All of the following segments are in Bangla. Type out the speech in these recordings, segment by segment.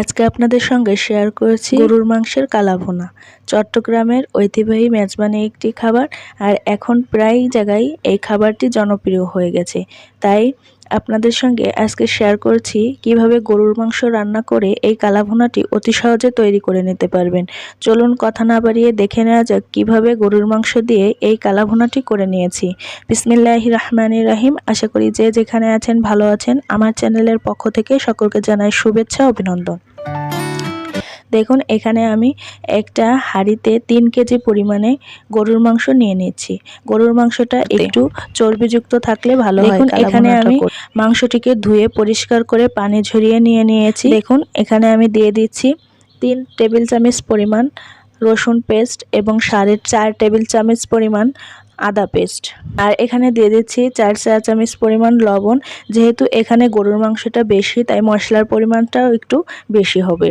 আজকে আপনাদের সঙ্গে শেয়ার করেছি গরুর মাংসের কালাভোনা। চট্টগ্রামের ঐতিহ্যবাহী মেজবানি একটি খাবার, আর এখন প্রায় জায়গায় এই খাবারটি জনপ্রিয় হয়ে গেছে। তাই আপনাদের সঙ্গে আজকে শেয়ার করছি কীভাবে গরুর মাংস রান্না করে এই কালাভুনাটি অতি সহজে তৈরি করে নিতে পারবেন। চলুন কথা না বাড়িয়ে দেখে নেওয়া যাক কীভাবে গরুর মাংস দিয়ে এই কালাভুনাটি করে নিয়েছি। বিসমিল্লাহ রহমান রাহিম। আশা করি যে যেখানে আছেন, ভালো আছেন। আমার চ্যানেলের পক্ষ থেকে সকলকে জানাই শুভেচ্ছা, অভিনন্দন। দেখুন এখানে আমি একটা হাঁড়িতে তিন কেজি পরিমাণে গরুর মাংস নিয়ে নিচ্ছি। গরুর মাংসটা একটু চর্বিযুক্ত থাকলে ভালো হয়। দেখুন, এখানে আমি মাংসটিকে ধুয়ে পরিষ্কার করে পানি ঝরিয়ে নিয়ে নিয়েছি। দেখুন এখানে আমি দিয়ে দিচ্ছি তিন টেবিল চামচ পরিমাণ রসুন পেস্ট এবং সাড়ে চার টেবিল চামচ পরিমাণ আদা পেস্ট। আর এখানে দিয়ে দিচ্ছি চার চা চামচ পরিমাণ লবণ। যেহেতু এখানে গরুর মাংসটা বেশি তাই মশলার পরিমাণটাও একটু বেশি হবে।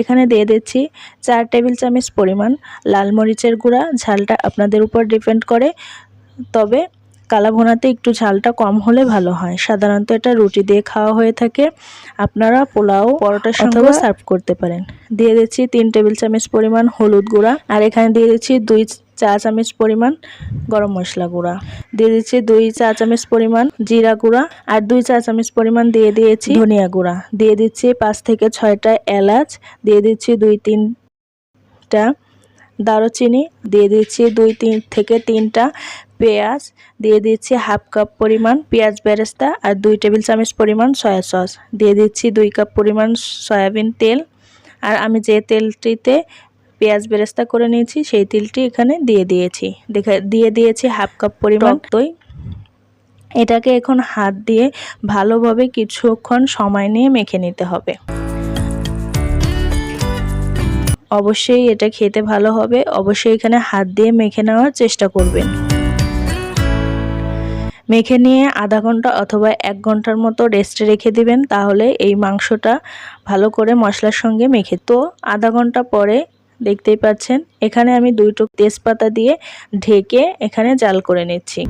এখানে দিয়ে দিচ্ছি চার টেবিল চামচ পরিমাণ লাল মরিচের গুঁড়া। ঝালটা আপনাদের উপর ডিপেন্ড করে। তবে কালা ভোনাতে একটু ঝালটা কম হলে ভালো হয়। সাধারণত এটা রুটি দিয়ে খাওয়া হয়ে থাকে। আপনারা পোলাও পরোটার সঙ্গেও সার্ভ করতে পারেন। দিয়ে দিচ্ছি তিন টেবিল চামচ পরিমাণ হলুদ গুঁড়া। আর এখানে দিয়ে দিচ্ছি দুই চা চামচ পরিমাণ গরম মশলা গুঁড়া। দিয়ে দিচ্ছি দুই চা চামচ পরিমাণ জিরা গুঁড়া আর দুই চা চামচ পরিমাণ দিয়ে দিয়েছি ধনিয়া গুঁড়া। দিয়ে দিচ্ছি পাঁচ থেকে ছয়টা এলাচ। দিয়ে দিচ্ছি দুই তিনটা দারুচিনি। দিয়ে দিচ্ছি দুই তিন থেকে তিনটা পেঁয়াজ। দিয়ে দিচ্ছি হাফ কাপ পরিমাণ পেঁয়াজ বেরেস্তা আর দুই টেবিল চামচ পরিমাণ সয়া সস। দিয়ে দিচ্ছি দুই কাপ পরিমাণ সয়াবিন তেল। আর আমি যে তেলটিতে পেঁয়াজ বেরেস্তা করে নিয়েছি সেই তিলটি এখানে দিয়ে দিয়েছি। দেখে দিয়ে দিয়েছি হাফ কাপ পরিমাণ দই। এটাকে এখন হাত দিয়ে ভালোভাবে কিছুক্ষণ সময় নিয়ে মেখে নিতে হবে। অবশ্যই এটা খেতে ভালো হবে। অবশ্যই এখানে হাত দিয়ে মেখে নেওয়ার চেষ্টা করবেন। মেখে নিয়ে আধা ঘণ্টা অথবা এক ঘণ্টার মতো রেস্টে রেখে দিবেন তাহলে এই মাংসটা ভালো করে মশলার সঙ্গে মেখে। তো আধা ঘণ্টা পরে দেখতেই পাচ্ছেন। এখানে আমি দুই টুক তেজপাতা দিয়ে ঢেকে এখানে জাল করে নিচ্ছি।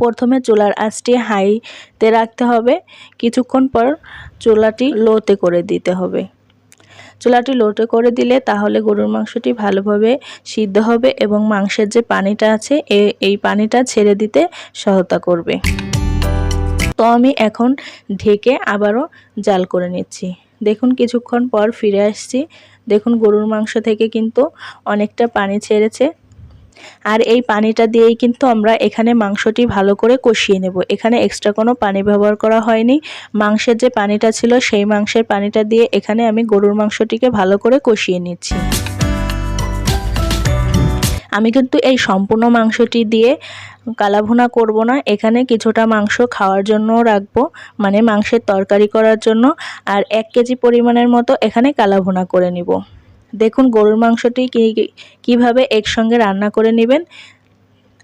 প্রথমে চুলার আঁচটি হাইতে রাখতে হবে। কিছুক্ষণ পর চুলাটি লোতে করে দিতে হবে। চুলাটি লোটে করে দিলে তাহলে গরুর মাংসটি ভালোভাবে সিদ্ধ হবে এবং মাংসের যে পানিটা আছে এই পানিটা ছেড়ে দিতে সহায়তা করবে। তো আমি এখন ঢেকে আবারও জাল করে নিচ্ছি। দেখুন, কিছুক্ষণ পর ফিরে আসছি। দেখুন গরুর মাংস থেকে কিন্তু অনেকটা পানি ছেড়েছে। আর এই পানিটা দিয়েই কিন্তু আমরা এখানে মাংসটি ভালো করে কষিয়ে নেব। এখানে এক্সট্রা কোনো পানি ব্যবহার করা হয়নি। মাংসের যে পানিটা ছিল সেই মাংসের পানিটা দিয়ে এখানে আমি গরুর মাংসটিকে ভালো করে কষিয়ে নিচ্ছি। আমি কিন্তু এই সম্পূর্ণ মাংসটি দিয়ে কালাভুনা করব না। এখানে কিছুটা মাংস খাওয়ার জন্য রাখব মানে মাংসের তরকারি করার জন্য। আর এক কেজি পরিমাণের মতো এখানে কালাভুনা করে নিব। দেখুন গরুর মাংসটি কীভাবে একসঙ্গে রান্না করে নেবেন।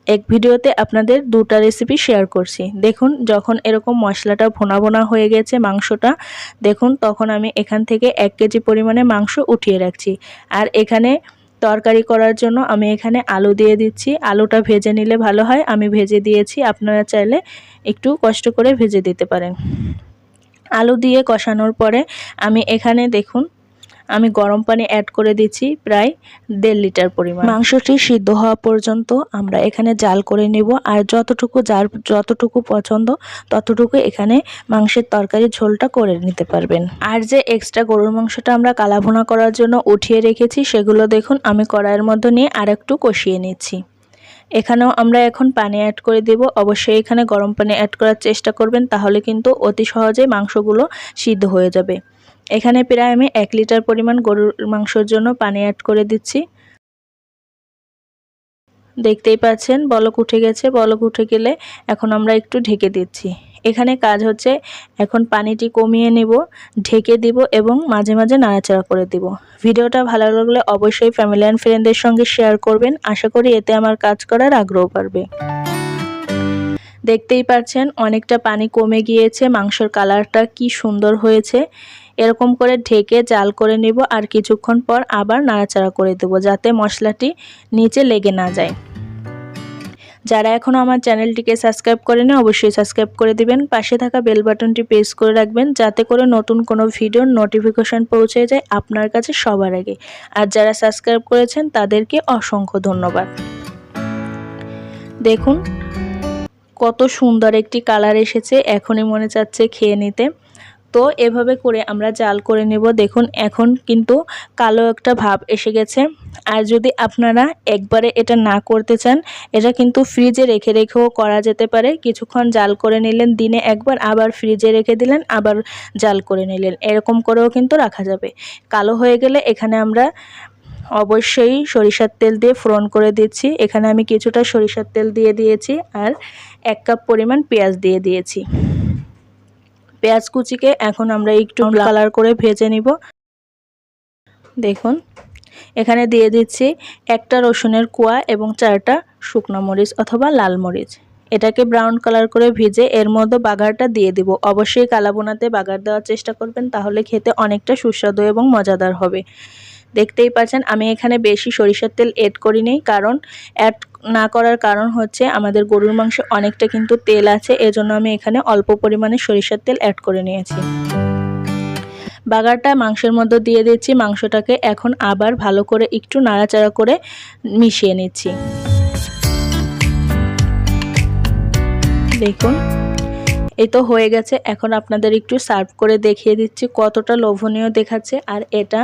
এক ভিডিওতে আপনাদের দুটা রেসিপি শেয়ার করছি। দেখুন যখন এরকম মশলাটা ভোনা ভোনা হয়ে গেছে মাংসটা, দেখুন তখন আমি এখান থেকে এক কেজি পরিমাণে মাংস উঠিয়ে রাখছি। আর এখানে তরকারি করার জন্য আমি এখানে আলু দিয়ে দিচ্ছি। আলুটা ভেজে নিলে ভালো হয়। আমি ভেজে দিয়েছি। আপনারা চাইলে একটু কষ্ট করে ভেজে দিতে পারেন। আলু দিয়ে কষানোর পরে আমি এখানে দেখুন আমি গরম পানি অ্যাড করে দিচ্ছি প্রায় দেড় লিটার পরিমাণ। মাংসটি সিদ্ধ হওয়া পর্যন্ত আমরা এখানে জাল করে নেব আর যতটুকু যার যতটুকু পছন্দ ততটুকু এখানে মাংসের তরকারি ঝোলটা করে নিতে পারবেন। আর যে এক্সট্রা গরুর মাংসটা আমরা কালাভুনা করার জন্য উঠিয়ে রেখেছি সেগুলো দেখুন আমি কড়াইয়ের মধ্যে নিয়ে আর একটু কষিয়ে নিচ্ছি। এখানেও আমরা এখন পানি অ্যাড করে দেব। অবশ্যই এখানে গরম পানি অ্যাড করার চেষ্টা করবেন তাহলে কিন্তু অতি সহজে মাংসগুলো সিদ্ধ হয়ে যাবে। এখানে প্রায় আমি এক লিটার পরিমাণ গরুর মাংসের জন্য পানি অ্যাড করে দিচ্ছি। দেখতেই পাচ্ছেন, বলক উঠে গেছে। বলক উঠে গেলে এখন আমরা একটু ঢেকে দিচ্ছি। এখানে কাজ হচ্ছে, এখন পানিটি কমিয়ে নেব, ঢেকে দিব এবং মাঝে মাঝে নাড়াচাড়া করে দিব। ভিডিওটা ভালো লাগলে অবশ্যই ফ্যামিলি অ্যান্ড ফ্রেন্ডদের সঙ্গে শেয়ার করবেন। আশা করি এতে আমার কাজ করার আগ্রহ বাড়বে। দেখতেই পাচ্ছেন অনেকটা পানি কমে গিয়েছে, মাংসের কালারটা কি সুন্দর হয়েছে। এরকম করে ঢেকে জাল করে নেব আর কিছুক্ষণ পর আবার নাড়াচাড়া করে দেব যাতে মশলাটি নিচে লেগে না যায়। যারা এখনও আমার চ্যানেলটিকে সাবস্ক্রাইব করেনি, অবশ্যই সাবস্ক্রাইব করে দিবেন। পাশে থাকা বেল বাটনটি প্রেস করে রাখবেন যাতে করে নতুন কোনো ভিডিওর নোটিফিকেশন পৌঁছে যায় আপনার কাছে সবার আগে। আর যারা সাবস্ক্রাইব করেছেন, তাদেরকে অসংখ্য ধন্যবাদ। দেখুন কত সুন্দর একটি কালার এসেছে, এখনই মনে চাচ্ছে খেয়ে নিতে। তো এভাবে করে আমরা জাল করে নেব। দেখুন, এখন কিন্তু কালো একটা ভাব এসে গেছে। আর যদি আপনারা একবারে এটা না করতে চান, এটা কিন্তু ফ্রিজে রেখে রেখেও করা যেতে পারে। কিছুক্ষণ জাল করে নিলেন, দিনে একবার আবার ফ্রিজে রেখে দিলেন, আবার জাল করে নিলেন। এরকম করেও কিন্তু রাখা যাবে। কালো হয়ে গেলে এখানে আমরা অবশ্যই সরিষার তেল দিয়ে ফোড়ন করে দিচ্ছি। এখানে আমি কিছুটা সরিষার তেল দিয়ে দিয়েছি আর এক কাপ পরিমাণ পেঁয়াজ দিয়ে দিয়েছি। পেঁয়াজ কুচিকে এখন আমরা একটু কালার করে ভেজে নিব। দেখুন এখানে দিয়ে দিচ্ছি একটা রসুনের কোয়া এবং চারটা শুকনো মরিচ অথবা লাল মরিচ। এটাকে ব্রাউন কালার করে ভিজে এর মধ্যে বাগারটা দিয়ে দিব। অবশ্যই কালাবোনাতে বাগার দেওয়ার চেষ্টা করবেন তাহলে খেতে অনেকটা সুস্বাদু এবং মজাদার হবে। দেখতেই পাচ্ছেন, আমি এখানে বেশি সরিষার তেল এড করিনি কারণ অ্যাড না করার কারণ হচ্ছে আমাদের গরুর মাংসে অনেকটা কিন্তু তেল আছে, এজন্য আমি এখানে অল্প পরিমাণে সরিষার তেল অ্যাড করে নিয়েছি। বাগারটা মাংসের মধ্যে দিয়ে দিচ্ছি, মাংসটাকে এখন আবার ভালো করে একটু নাড়াচাড়া করে মিশিয়ে নিচ্ছি। দেখুন, এই তো হয়ে গেছে, এখন আপনাদের একটু সার্ভ করে দেখিয়ে দিচ্ছি কতটা লোভনীয় দেখাচ্ছে, আর এটা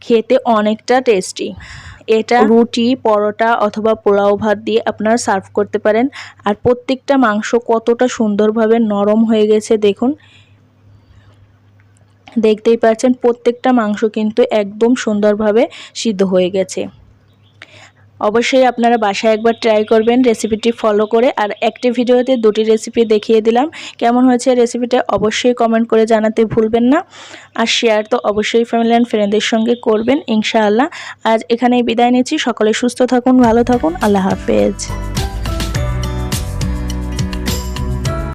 খেতে অনেকটা টেস্টি এটা রুটি, পরোটা অথবা পোলাও ভাত দিয়ে আপনারা সার্ভ করতে পারেন। আর প্রত্যেকটা মাংস কতটা সুন্দরভাবে নরম হয়ে গেছে দেখুন। দেখতেই পাচ্ছেন প্রত্যেকটা মাংস কিন্তু একদম সুন্দরভাবে সিদ্ধ হয়ে গেছে। অবশ্যই আপনারা বাসায় একবার ট্রাই করবেন রেসিপিটি ফলো করে। আর একটি ভিডিওতে দুটি রেসিপি দেখিয়ে দিলাম। কেমন হয়েছে রেসিপিটা অবশ্যই কমেন্ট করে জানাতে ভুলবেন না। আর শেয়ার তো অবশ্যই ফ্যামিলি অ্যান্ড ফ্রেন্ডদের সঙ্গে করবেন, ইনশাআল্লাহ। আজ এখানেই বিদায় নিচ্ছি। সকলে সুস্থ থাকুন, ভালো থাকুন। আল্লাহ হাফেজ।